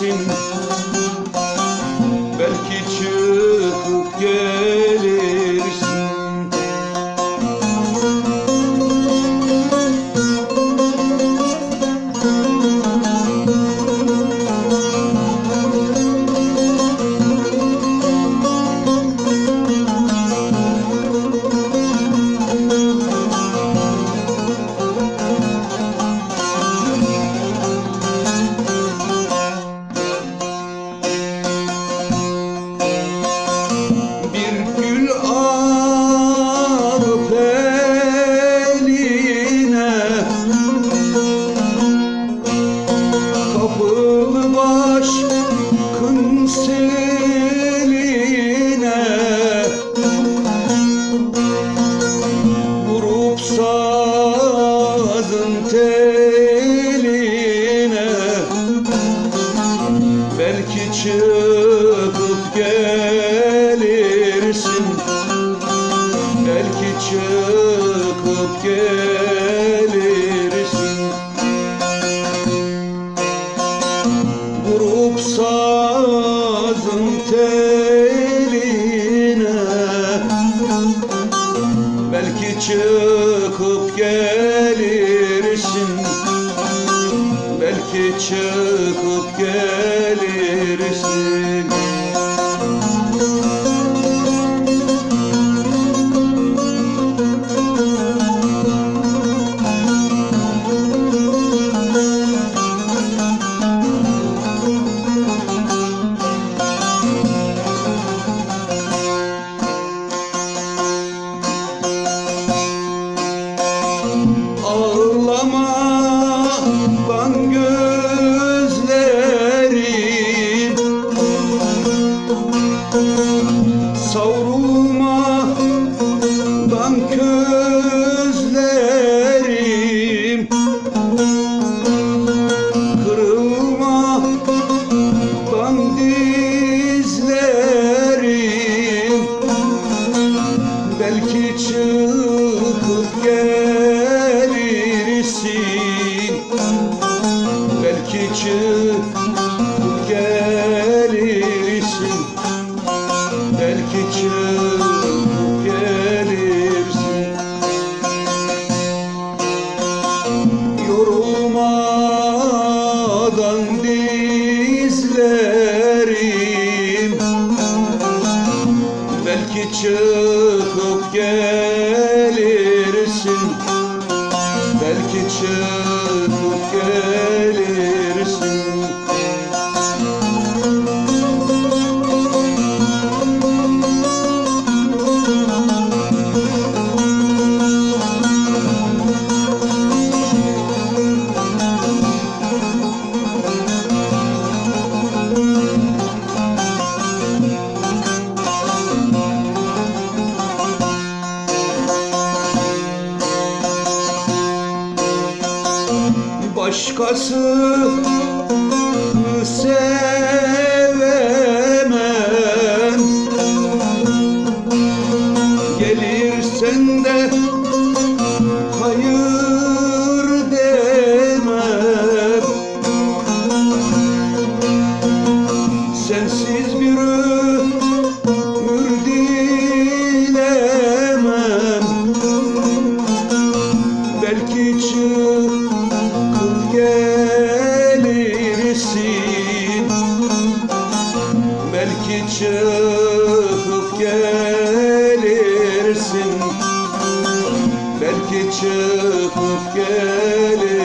gelirsin seline Vurup sazın teline. Belki çıkıp gelirsin. Belki çıkıp gelirsin çıkıp gelirsin. Belki çıkıp gelirsin çıkıp gelirsin. Belki çıkıp gelirsin. Belki çıkıp gelirsin. Yorulmadan dizlerim. Belki çıkıp gelirsin Başkası sevemem Gelirsen de hayır demem Sensiz gelirsin. Belki çıkıp gelirsin. Belki çıkıp gelirsin